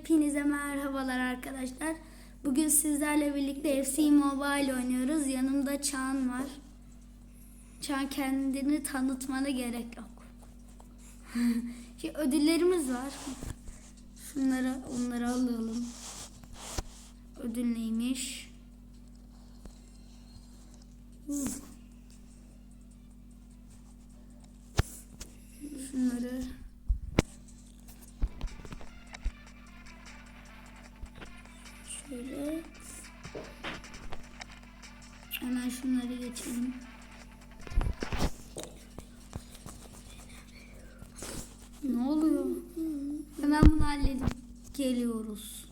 Hepinize merhabalar arkadaşlar. Bugün sizlerle birlikte FC Mobile oynuyoruz. Yanımda Çağan var. Çağan kendini tanıtmana gerek yok. Şimdi ödüllerimiz var. Şunları onları alalım. Ödül neymiş? Şunları Şöyle. Hemen şunları geçelim. Ne oluyor? Hemen bunu halledip geliyoruz.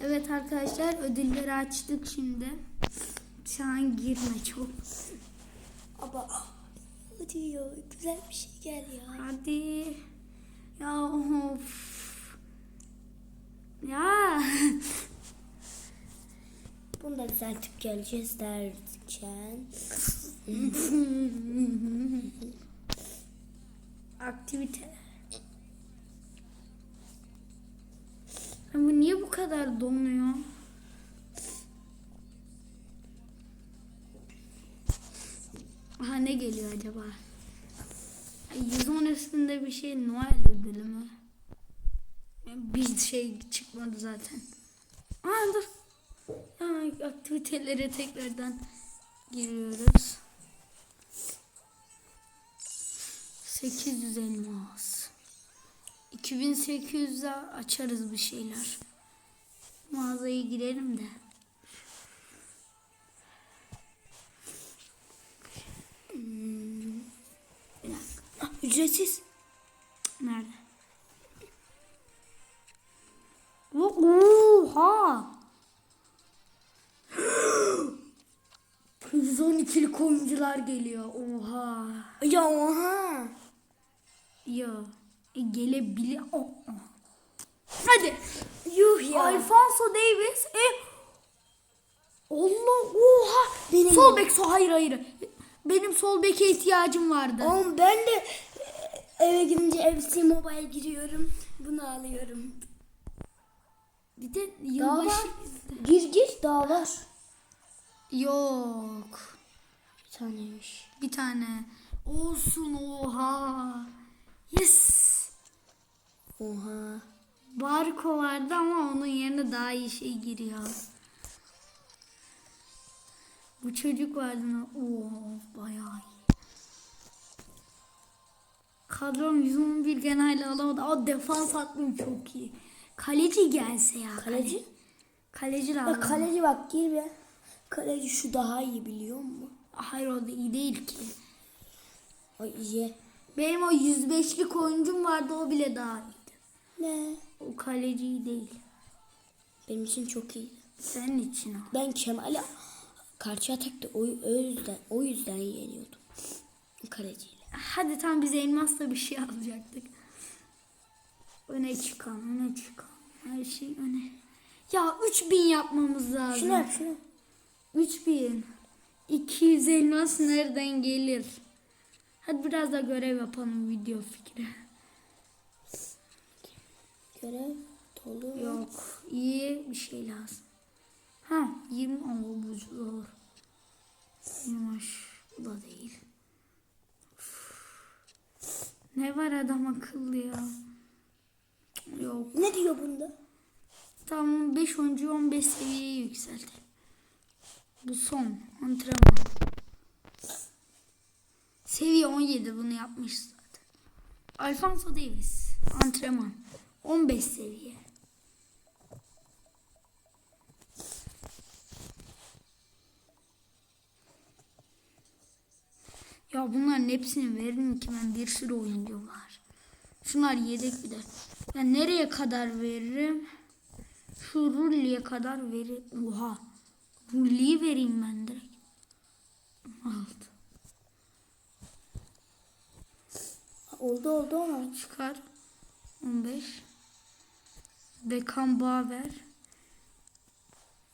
Evet arkadaşlar ödülleri açtık şimdi. Şu an girme çok. Ama diyor güzel bir şey gel ya. Hadi. Ya of. Ya. Bunu da düzeltip geleceğiz derken. Aktivite. Bu niye bu kadar donuyor? Aha ne geliyor acaba? Ay, 110 üstünde bir şey Noel ödülü mü? Bir şey çıkmadı zaten. Aa dur. Ya aktivitelere tekrardan giriyoruz. 800 elmas. 2800'e açarız bir şeyler. Mağazaya girelim de. Dakika. Ah, ücretsiz. Nerede? Oha! 112'lik oyuncular geliyor. Oha. Ya oha. Ya. E, gelebilir. Oh. Hadi. Yuh ya. Alfonso Davis. E, Allah oha. Benim- sol bek sol hayır hayır. Benim sol beke ihtiyacım vardı. Oğlum ben de eve gidince FC Mobile giriyorum. Bunu alıyorum. Bir de Daha yılbaşı. var. Gir gir daha var. Yok. Bir taneymiş. Bir tane. Olsun oha. Yes. Oha. Barko vardı ama onun yerine daha iyi şey giriyor. Bu çocuk vardı mı? Oo bayağı iyi. Kadrom 111 genelde alamadı. Aa defans hattım çok iyi. Kaleci gelse ya. Kaleci? Kaleci Ya lazım. kaleci bak gir be. Kaleci şu daha iyi biliyor musun? Hayır o da iyi değil ki. O iyi. Benim o 105'lik oyuncum vardı o bile daha iyiydi. Ne? O kaleci iyi değil. Benim için çok iyi. Senin için o. Ben Kemal'e karşı atakta o, o yüzden o yüzden yeniyordum. Kaleciyle. Hadi tam biz elmasla bir şey alacaktık. Öne çıkan, öne çıkan. Her şey öne. Ya 3000 yapmamız lazım. Şunu yap şunu. 3000. 200 elmas nereden gelir? Hadi biraz da görev yapalım video fikri. Görev dolu. Yok. iyi bir şey lazım. Ha 20 ama bu zor. 20 bu da değil. Ne var adam akıllı ya. Yok. Ne diyor bunda? Tamam 5 oyuncu 15 seviyeye yükseldi. Bu son antrenman. Seviye 17 bunu yapmış zaten. Alfonso Davis antrenman 15 seviye. Ya bunların hepsini veririm ki ben bir sürü oyuncu var. Şunlar yedek bir de. Ben nereye kadar veririm? Şu Rulli'ye kadar veri. Oha. Rulli'yi vereyim ben direkt. Aldı. Oldu oldu ama. Çıkar. 15. Beckham Baver.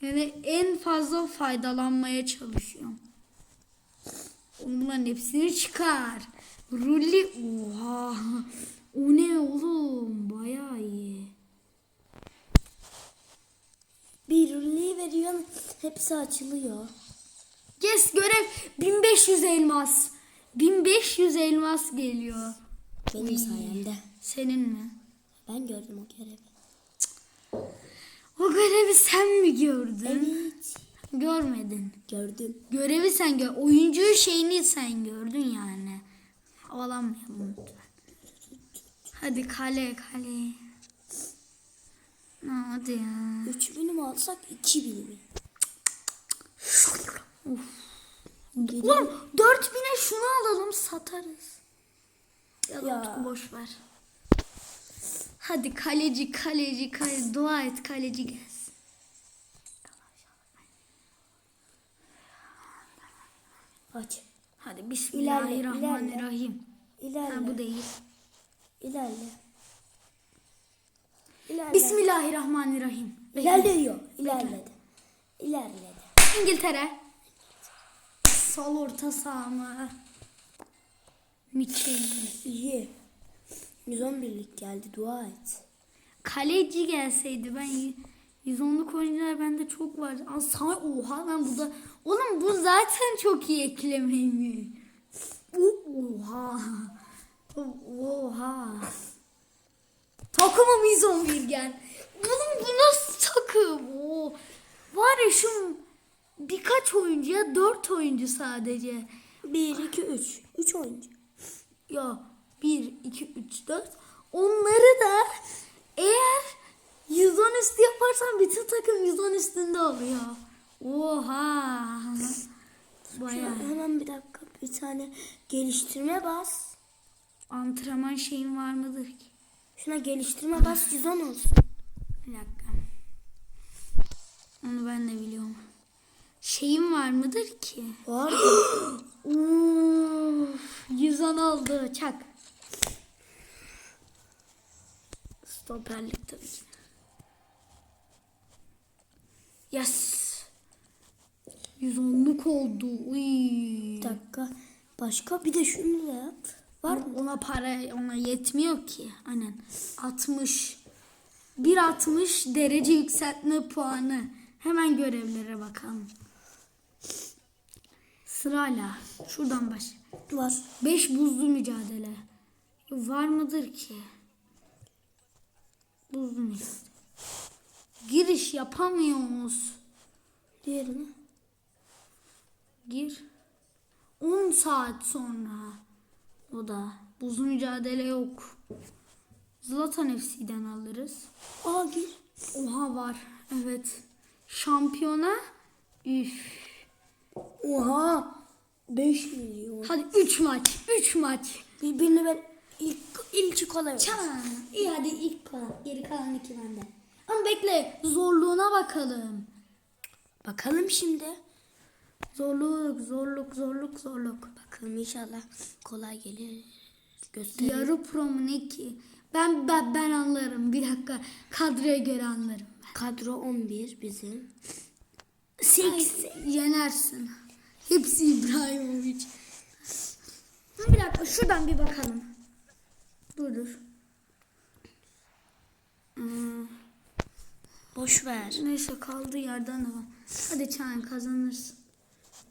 Yani en fazla faydalanmaya çalışıyorum. Bunların hepsini çıkar. Rulli. Oha. O ne oğlum? Bayağı iyi. Bir rulleyi veriyorsun. Hepsi açılıyor. Yes görev 1500 elmas. 1500 elmas geliyor. Benim Uy. sayemde. Senin mi? Ben gördüm o görevi. Cık. O görevi sen mi gördün? Evet. Görmedin. Gördüm. Görevi sen gör. Oyuncu şeyini sen gördün yani. Havalanmayalım lütfen. Hadi kale kale. Ha, Hadi ya. 3000'i mi alsak 2000'i mi? Gidelim. Oğlum 4000'e şunu alalım satarız. Ya, Ya. Boş ver. Hadi kaleci kaleci kaleci dua et kaleci gelsin. Aç. Hadi bismillahirrahmanirrahim. İlerle. Ha, bu değil. İlerle. İlerle. Bismillahirrahmanirrahim. İlerliyor. İlerledi. İlerledi. İngiltere. Sol orta saha mı? Mükemmel. İyi. 111'lik geldi. Dua et. Kaleci gelseydi ben y- 110'luk oyuncular bende çok var. Aa, sana, oha ben burada. Oğlum bu zaten çok iyi eklemeymiş. Bu oha. Oha. Takımım 111 gel. Oğlum bu nasıl takım? Oo. Var ya şu birkaç oyuncuya 4 oyuncu sadece. 1, 2, 3. 3 oyuncu. Ya 1, 2, 3, 4. Onları da eğer 110 üstü yaparsan bütün takım 110 üstünde oluyor. Oha. Baya Hemen bir dakika. Bir tane geliştirme bas. Antrenman şeyin var mıdır ki? Şuna geliştirme bas 110 olsun. Bir dakika. Onu ben de biliyorum. Şeyim var mıdır ki? Var Uf, 110 oldu. Çak. Stoperlik tabii ki. Yes. 110'luk oldu. Uy. Bir dakika. Başka bir de şunu da yap. Var? Ona para ona yetmiyor ki. Aynen. 60. 1.60 derece yükseltme puanı. Hemen görevlere bakalım. Sırayla. Şuradan baş. Var. 5 buzlu mücadele. Var mıdır ki? Buzlu mücadele. Giriş yapamıyoruz. Diğerini. Gir. 10 saat sonra. O da. Buzlu mücadele yok. Zlatan FC'den alırız. Aa gir. Oha var. Evet. Şampiyona. Üf. Oha. 5 milyon. Hadi 3 maç. 3 maç. Birbirini ben ilk ilk kolay. Çan. İyi hadi ilk kalan. Geri kalan iki bende. Ama bekle. Zorluğuna bakalım. Bakalım şimdi. Zorluk, zorluk, zorluk, zorluk. Bakalım inşallah kolay gelir. Göster. Yarı pro mu ne ki? Ben, ben, ben anlarım. Bir dakika. Kadroya göre anlarım. Kadro 11 bizim. Ay, yenersin. Hepsi İbrahimovic. Bir dakika şuradan bir bakalım. Dur dur. Hmm, Boş ver. neyse kaldığı yerden de var. Hadi Çağan kazanırsın.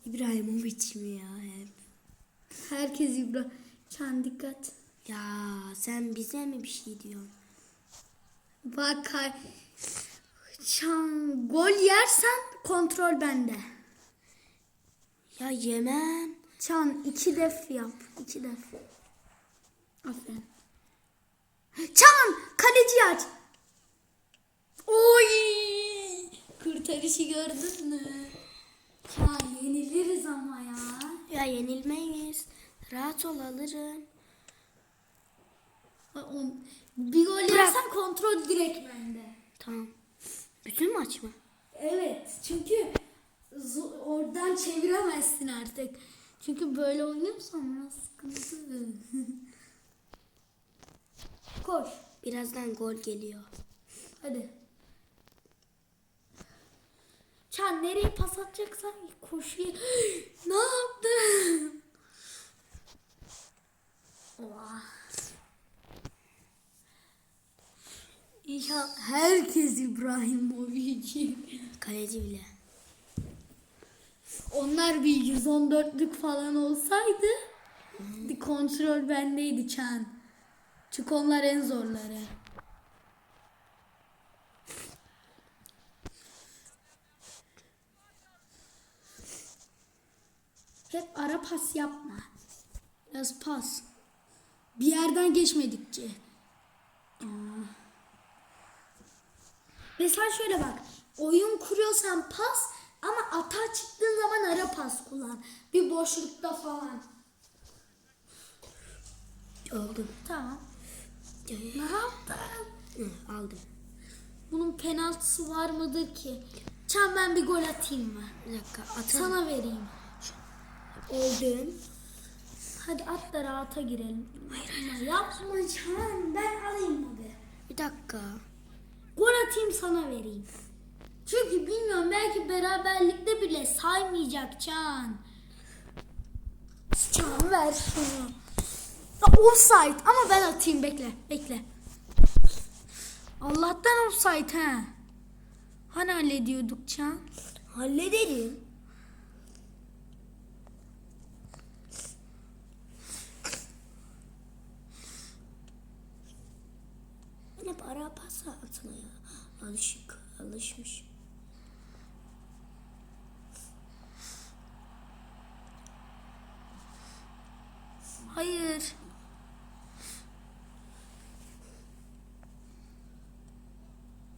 İbrahimovic mi ya hep? Herkes İbrahim. Çağan dikkat. Ya sen bize mi bir şey diyorsun? Bak Çağan gol yersen kontrol bende. Ya yemem. Çağan iki def yap. iki def. Aferin. Çağan kaleci aç. Oy! Kurtarışı gördün mü? Çağan yeniliriz ama ya. Ya yenilmeyiz. Rahat ol alırım. Bir gol yersen kontrol direkt bende. Tamam. Bütün maç mı? Evet çünkü oradan çeviremezsin artık. Çünkü böyle oynuyorsan biraz sıkıntı. Koş. Birazdan gol geliyor. Hadi. Çan nereye pas atacaksan koşuya. ne yaptın? Oha. İnşallah herkes İbrahimovic. Kaleci bile. Onlar bir 114'lük falan olsaydı bir kontrol bendeydi Çan. Çünkü onlar en zorları. Hep ara pas yapma. Biraz pas. Bir yerden geçmedikçe. Aa. Mesela şöyle bak. Oyun kuruyorsan pas ama atağa çıktığın zaman ara pas kullan. Bir boşlukta falan. Aldım. Tamam. Ne yaptın? Aldım. Bunun penaltısı var mıdır ki? Çan ben bir gol atayım mı? Bir dakika atalım. Sana vereyim. Oldum. Hadi at da rahata girelim. Hayır hayır. Yapma Çan. Ben alayım hadi. Bir dakika. Gol atayım sana vereyim. Çünkü bilmiyorum belki beraberlikte bile saymayacak Can. Can ver şunu. Offside ama ben atayım bekle bekle. Allah'tan offside ha. Hani hallediyorduk Can? Hallederim. Ben hep ara pas atmaya alışık, alışmış. Hayır.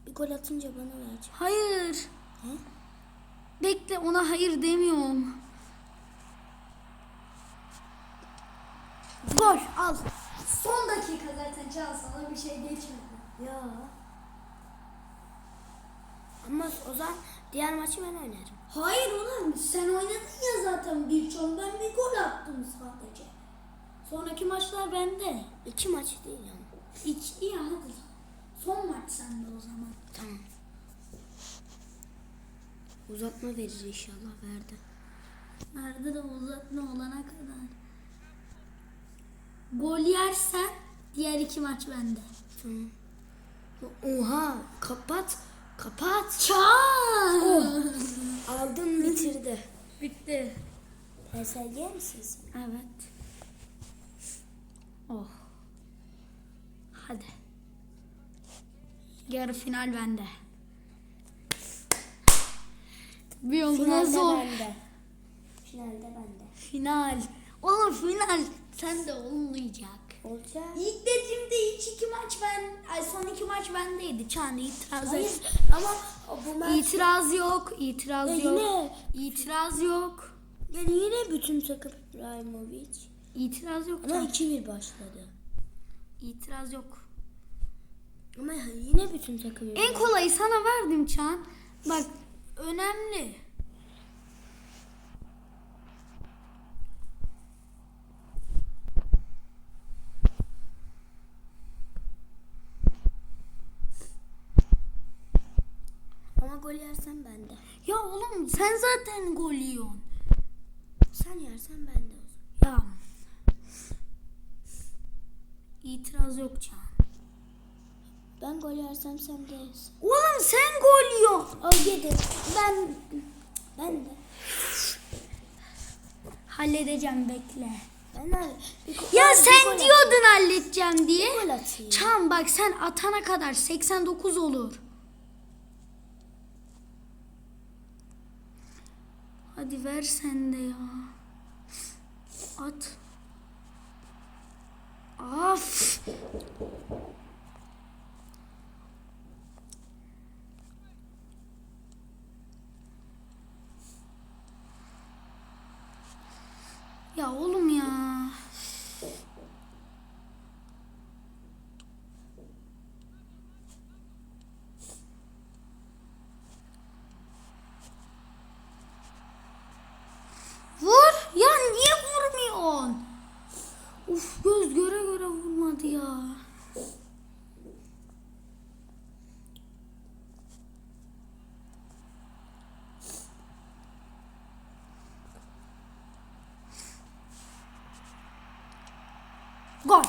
Bir gol atınca bana verecek. Hayır. He? Bekle ona hayır demiyorum. Gol al. Son dakika zaten Can sana bir şey geçmedi. Ya. Ama o zaman diğer maçı ben oynarım. Hayır ulan sen oynadın ya zaten birçoğunu ben bir gol attım sadece. Sonraki maçlar bende. İki maç değil yani. İki ya hadi. Son maç sende o zaman. Tamam. Uzatma verir inşallah verdi. Nerede de uzatma olana kadar. Gol yersen diğer iki maç bende. Tamam. Oha kapat kapat. Çal. Aldım bitirdi. Bitti. PSG misin sen? Evet. Oh. Hadi. Yarı final bende. Bir yoluna zor. bende. Finalde bende. Final. Oğlum final. Sen de olmayacak. Olacak. İlk dediğimde ilk iki maç ben, ay son iki maç bendeydi. Çağın itiraz Hayır et. ama bu maç İtiraz yok, itiraz Ya yok. yine- İtiraz yok. yani yine bütün takım İbrahimovic. İtiraz yok. Ama Çağan. 2-1 başladı. İtiraz yok. Ama yine bütün takım En kolayı sana verdim Çağan. Bak önemli. Ama gol yersen bende. Ya oğlum sen zaten gol yiyorsun. Sen yersen o zaman. Ya. İtiraz yok Çağan. Ben gol yersem sen de yersin. Oğlum sen gol yiyorsun. Al yedi. Ben ben de. Halledeceğim bekle. Ben de. Ya sen diyordun halledeceğim diye. Çağan bak sen atana kadar 89 olur. Hadi ver sen de ya. At. Af. Ya oğlum ya. Vur. Ya niye vurmuyorsun? Uf göz göre göre vurmadı ya. Gol.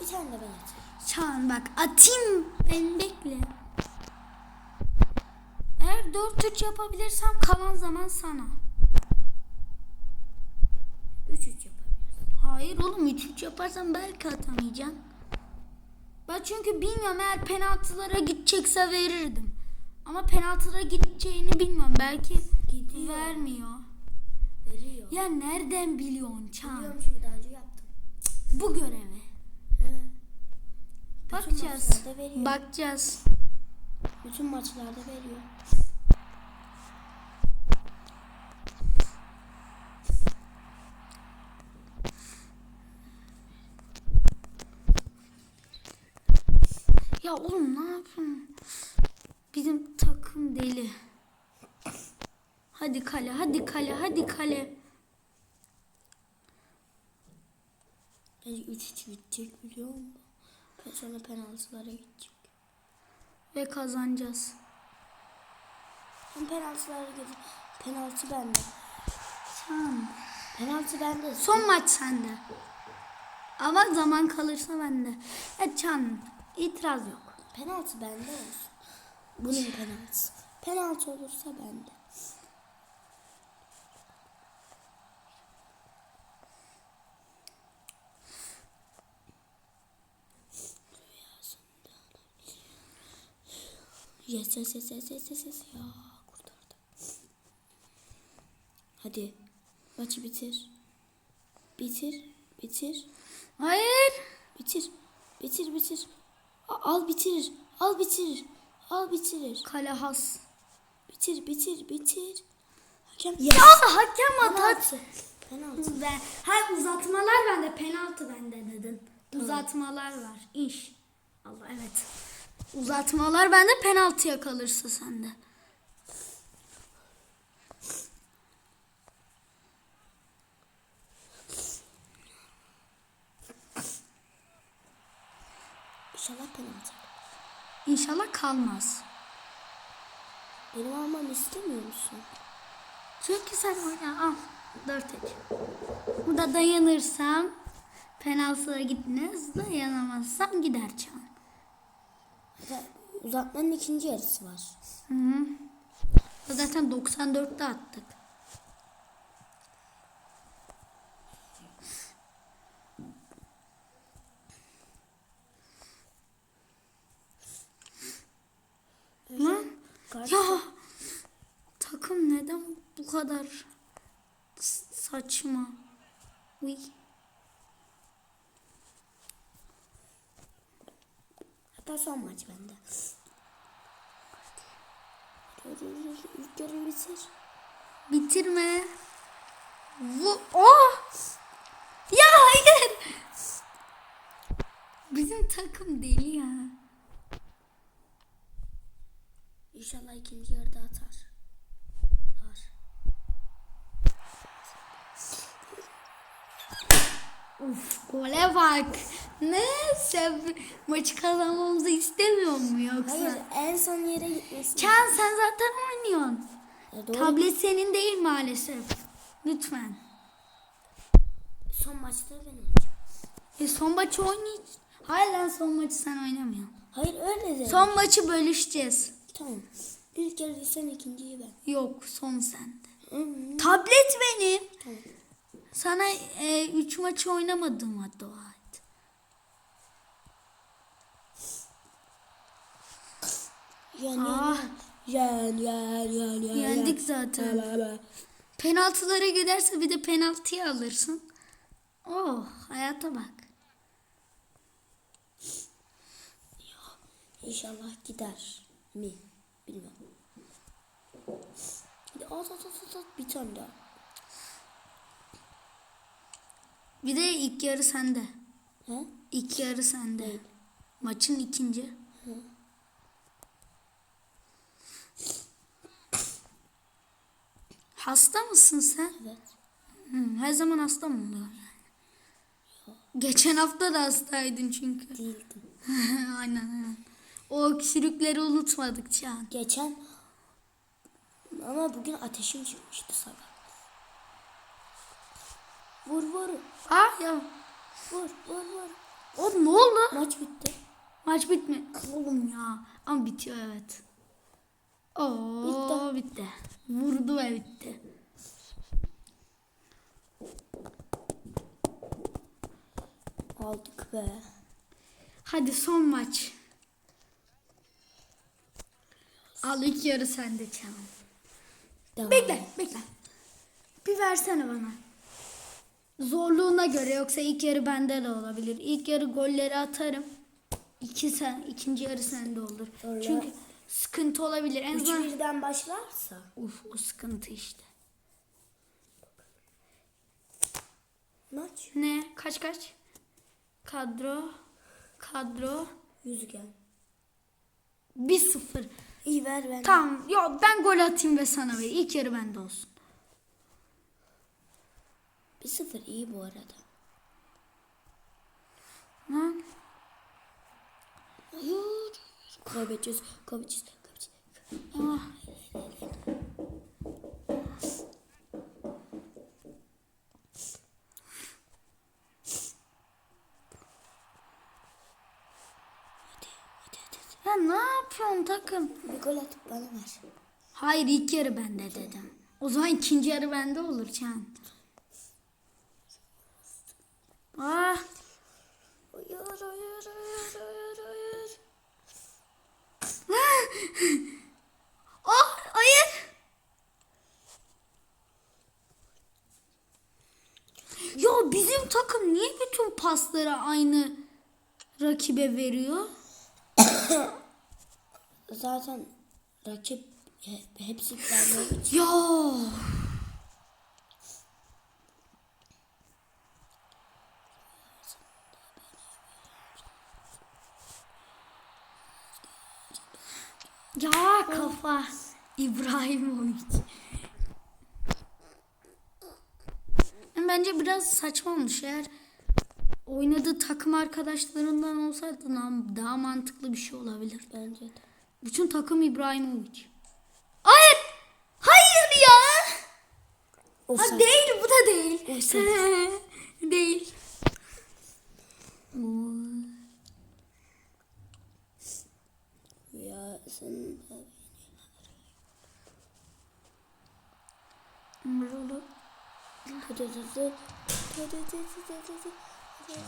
Bir tane de ben atayım. Çağan bak atayım. Ben bekle. Eğer 4-3 yapabilirsem kalan zaman sana. 3-3 yapabiliriz. Hayır oğlum 3-3 yaparsan belki atamayacaksın. Ben çünkü bilmiyorum eğer penaltılara gidecekse verirdim. Ama penaltılara gideceğini bilmiyorum. Belki Gidiyor. vermiyor. Veriyor. Ya nereden biliyorsun Çağan? Biliyorum çünkü. Bu görevi. He. Bütün Bakacağız. Bakacağız. Bütün maçlarda veriyor. Ya oğlum ne yapıyorsun? Bizim takım deli. Hadi kale, hadi kale, hadi kale. Bence 3-3 bitecek biliyor musun? Ben sonra penaltılara gidecek. Ve kazanacağız. Hem penaltılara gidecek. Penaltı bende. Tamam. Penaltı bende. Son maç sende. Ama zaman kalırsa bende. Ya Can, itiraz yok. Penaltı bende olsun. Bunun penaltısı. Penaltı olursa bende. Yes yes yes yes yes yes yes ya kurtardım. Hadi maçı bitir. Bitir bitir. Hayır. Bitir. Bitir bitir. Al bitirir. Al bitirir. Al bitirir. Kale has. Bitir bitir bitir. Hakem Ya hakem penaltı. Penaltı. Ben, hayır uzatmalar bende, penaltı bende dedin. Uzatmalar var. İş. Allah evet. Uzatmalar bende, penaltıya kalırsa sende. İnşallah penaltı. İnşallah kalmaz. Benim almamı istemiyor musun? Çünkü sen oyna al. Dört et. Burada dayanırsam penaltıya gitmez. Dayanamazsam gider Can. Uzatmanın ikinci yarısı var. Hı -hı. Zaten 94'te attık. Lan ya takım neden bu kadar saçma? Uy. Hatta son maç bende. İlk yarıyı bitir. Bitirme. Bu oh! Ya hayır. Bizim takım deli ya. İnşallah ikinci yarıda. Atar. Uf, gole bak. Ne? Sen maçı kazanmamızı istemiyor mu yoksa? Hayır en son yere gitmesin. Can sen zaten oynuyorsun. Doğru. Tablet senin değil maalesef. Lütfen. Son maçta ben oynayacağım. E son maçı oynayacağız. Hayır lan son maçı sen oynamıyorsun. Hayır öyle de. Son maçı bölüşeceğiz. Tamam. İlk yarıyı sen ikinciyi ben. Yok son sende. Tablet benim. Tamam. Sana e, üç maçı oynamadığıma dua et. Yen Ah. yen yen. Yen yen yen. Yendik yen. zaten. Ba, ba, ba. Penaltılara giderse bir de penaltıyı alırsın. Oh hayata bak. İnşallah gider mi? At at at at, at bir tane daha. Bir de ilk yarı sende. He? İlk yarı sende. Maçın ikinci. Hasta mısın sen? Evet. Hı, her zaman hasta mı oluyor? Geçen hafta da hastaydın çünkü. Değildim. aynen aynen. O öksürükleri unutmadık Çağan. Geçen ama bugün ateşim çıkmıştı sabah. Vur vur Ah ya. vur vur vur. Oğlum ne oldu? Maç bitti. Maç bitme. Oğlum ya. Ama bitiyor evet. Oo bitti. Vurdu ve bitti. aldık be. Hadi son maç. Al ilk yarı sende Çağan. Devam. Bekle, bekle. Bir versene bana. Zorluğuna göre yoksa ilk yarı bende de olabilir. İlk yarı golleri atarım. İki sen, ikinci yarı sende olur. Öyle. Çünkü sıkıntı olabilir. En Üç azından birden başlarsa. Uf o sıkıntı işte. Maç. Ne? Kaç kaç? Kadro. Kadro. Yüzgen. 1-0. İyi ver ver. Tamam. Yok ben gol atayım ve sana ver. İlk yarı bende olsun. 1-0 iyi bu arada. Lan. Hayır. Kaybedeceğiz. Kaybedeceğiz. Kaybedeceğiz. Ah. Hadi hadi hadi. Ya ne yapıyorsun takım? Bir gol atıp bana ver. Hayır ilk yarı bende dedim. O zaman ikinci yarı bende olur Can. Ah. Hayır hayır hayır hayır hayır. Ah hayır. Ya bizim takım niye pasları aynı rakibe veriyor? Zaten rakip he- hepsi için. Ya. Ya kafa İbrahimovic. Bence biraz saçma olmuş eğer oynadığı takım arkadaşlarından olsaydı daha, daha mantıklı bir şey olabilir. Bence de. Bütün takım İbrahimovic. Hayır! Hayır ya! Ha, değil bu da değil. Değil. Ya sen Marulu. Hadi hadi hadi. Hadi hadi hadi Arkadaşlar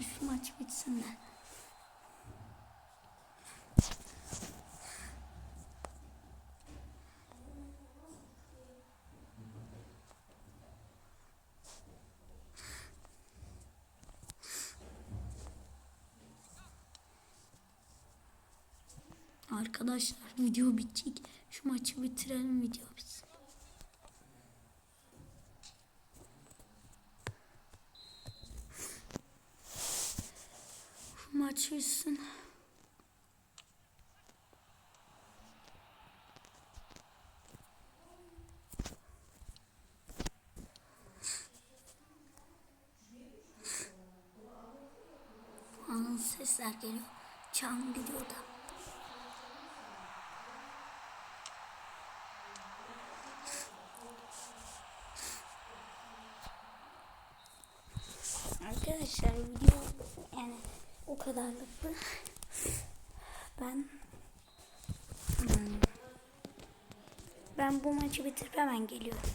şu maç bitsin de. Arkadaşlar video bitecek. Şu maçı bitirelim video bitsin. Şu maç bitsin. Anın sesler geliyor. Çan gidiyor da. Arkadaşlar video yani o kadarlıktı. Ben hmm, ben bu maçı bitirip hemen geliyorum.